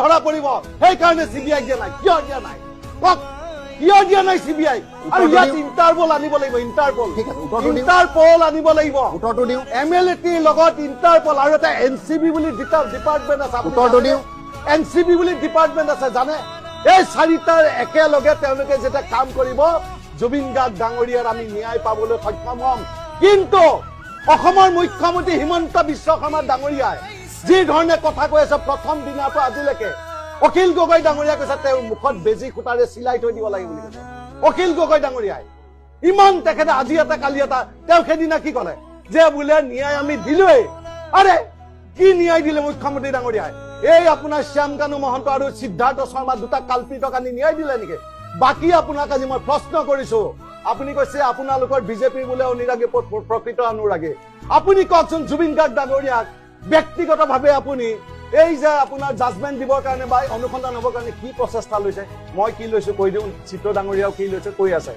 ধৰা পৰিব সেইকাৰণে চি বি আই দিয়া নাই কিয় দিয়া নাই? কওক কিয় দিয়া নাই চি বি আই আৰু ইয়াত ইণ্টাৰপল আনিব লাগিব ইণ্টাৰপল। ইণ্টাৰপল আনিব লাগিব। উত্তৰটো দিওঁ। এম এল এ টিৰ লগত ইণ্টাৰপল আৰু এটা এন চি বি বুলি ডিপাৰ্টমেণ্ট আছে উত্তৰটো দিওঁ। এন চি বি বুলি ডিপাৰ্টমেণ্ট আছে জানে? এই চাৰিটাৰ একেলগে তেওঁলোকে যেতিয়া কাম কৰিব জুবিন গাৰ্গ ডাঙৰীয়াৰ আমি ন্যায় পাবলৈ সক্ষম হ'ম। কিন্তু অসমৰ মুখ্যমন্ত্ৰী হিমন্ত বিশ্ব শৰ্মা ডাঙৰীয়াই যি ধৰণে কথা কৈ আছে, প্ৰথম দিনাৰ পৰা আজিলৈকে, অখিল গগৈ ডাঙৰীয়াই কৈছে মুখত বেজী সূতাৰে চিলাই থৈ দিব লাগে অখিল গগৈ ডাঙৰীয়াই, ইমান তেখেতে আজি এটা, কালি এটা, তেওঁ সেইদিনা কি ক'লে? যে বোলে ন্যায় আমি দিলোৱেই। আৰে, কি ন্যায় দিলে মুখ্যমন্ত্ৰী ডাঙৰীয়াই? এই আপোনাৰ শ্যাম কানু মহন্ত আৰু সিদ্ধাৰ্থ শৰ্মা দুটা কাল্পিতক আনি ন্যায় দিলে নেকি? বাকী আপোনাক আজি মই প্ৰশ্ন কৰিছো। আপুনি কৈছে, আপোনালোকৰ বিজেপিৰ বোলে প্ৰ- প্ৰকৃত অনুৰাগী। আপুনি কওকচোন জুবিন গাৰ্গ ডাঙৰীয়াক ব্যক্তিগতভাৱে আপুনি এই যে আপোনাৰ জাজমেণ্ট দিবৰ কাৰণে বা অনুসন্ধান হ'বৰ কাৰণে কি প্ৰচেষ্টা লৈছে মই কি লৈছো কৈ দিওঁ চিত্ৰ ডাঙৰীয়াও কি লৈছে কৈ আছে।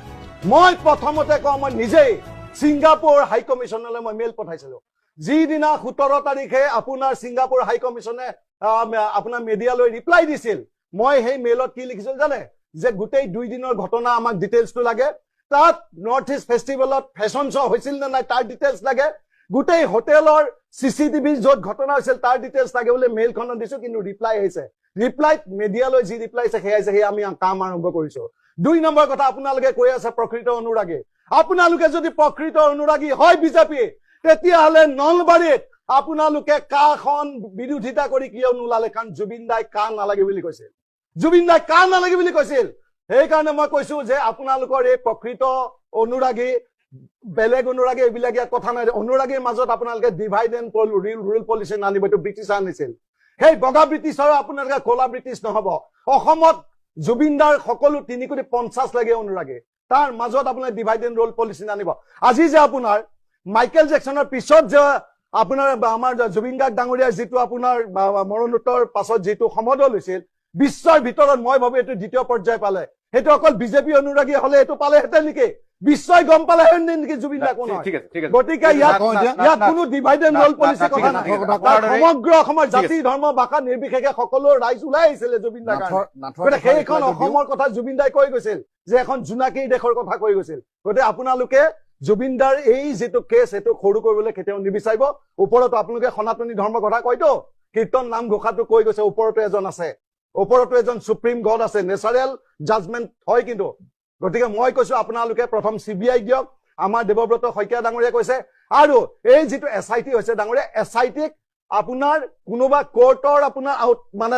মই প্ৰথমতে কওঁ মই নিজেই ছিংগাপুৰ হাই কমিশ্যনলৈ মই মেইল পঠাইছিলো। যিদিনা সোতৰ তাৰিখে আপোনাৰ ছিংগাপুৰ হাই কমিশ্যনে আহ, আপোনাৰ মিডিয়ালৈ ৰিপ্লাই দিছিল মই সেই মেইলত কি লিখিছিল জানে? যে গোটেই দুই দিনৰ ঘটনা আমাক ডিটেইলছটো লাগে তাত নৰ্থ ইষ্ট ফেষ্টিভেলত ফেশ্বন শ্ব' হৈছিল নে নাই তাৰ ডিটেইলছ লাগে গোটেই হোটেলৰ চি চি টিভি য'ত ঘটনা হৈছিল তাৰ ডিটেইলছ লাগে বোলে মেইলখনত দিছো কিন্তু ৰিপ্লাই আহিছে। ৰিপ্লাইত মিডিয়ালৈ যি ৰিপ্লাই সেয়া আহিছে সেয়া আমি কাম আৰম্ভ কৰিছো। দুই নম্বৰ কথা আপোনালোকে কৈ আছে প্ৰকৃত অনুৰাগী। আপোনালোকে যদি প্ৰকৃত অনুৰাগী হয় বিজেপি তেতিয়াহ'লে নলবাৰীত আপোনালোকে কাখন বিৰোধিতা কৰি কিয় নোলালে? কাৰণ জুবিন দাই কা নালাগে বুলি কৈছিল। জুবিন দাই কা নালাগে বুলি কৈছিল। সেইকাৰণে মই কৈছো যে আপোনালোকৰ এই প্ৰকৃত অনুৰাগী বেলেগ অনুৰাগী এইবিলাক ইয়াত কথা নাই। অনুৰাগীৰ মাজত আপোনালোকে ডিভাইড এণ্ড ৰুল পলিচি নানিব। এইটো ব্ৰিটিছে আনিছিল। সেই বগা ব্ৰিটিছৰ আপোনালোকে ক'লা ব্ৰিটিছ নহব। অসমত জুবিনদাৰ সকলো তিনি কোটি পঞ্চাছ লাগে অনুৰাগী। তাৰ মাজত আপোনাৰ ডিভাইড এণ্ড ৰোল পলিচি নানিব। আজি যে আপোনাৰ মাইকেল জেকচনৰ পিছত যে আপোনাৰ আমাৰ জুবিন গাৰ্গ ডাঙৰীয়াৰ যিটো আপোনাৰ মৰণোত্তৰ পাছত যিটো সমদল হৈছিল বিশ্বৰ ভিতৰত মই ভাবো এইটো দ্বিতীয় পৰ্যায় পালে। সেইটো অকল বিজেপি অনুৰাগী হলে এইটো পালেহেঁতেন নেকি? বিশ্বই গম পালেহেঁতেন নেকি জুবিন দা কোন হয় গতিকে ইয়াত ইয়াত কোনো ডিভাইড এণ্ড ৰোল না, পলিচি না, কথা নাই। সমগ্ৰ অসমৰ জাতি। ধৰ্ম ভাষা নিৰ্বিশেষে সকলো ৰাইজ ওলাই আহিছিলে জুবিন দাৰ কাৰণে সেইখন। অসমৰ কথা জুবিন দাই কৈ গৈছিল যে এখন জোনাকীৰ দেশৰ কথা কৈ গৈছিল। গতিকে আপোনালোকে জুবিন দাৰ এই যিটো কেছ সেইটো সৰু কৰিবলৈ কেতিয়াও নিবিচাৰিব। ওপৰতো আপোনালোকে সনাতনী ধৰ্মৰ কথা কয়তো। কীৰ্তন নাম ঘোষাটো কৈ গৈছে ওপৰতো এজন আছে। ওপৰতো এজন সুপ্ৰিম গড আছে নেচাৰেল জাজমেণ্ট হয় কিন্তু। গতিকে মই কৈছো আপোনালোকে প্ৰথম চি বি আই দিয়ক। আমাৰ দেৱব্ৰত শইকীয়া ডাঙৰীয়াই কৈছে আৰু এই যিটো এছ আই টি হৈছে ডাঙৰীয়া এছ আই টিক আপোনাৰ কোনোবা কোৰ্টৰ আপোনাৰ মানে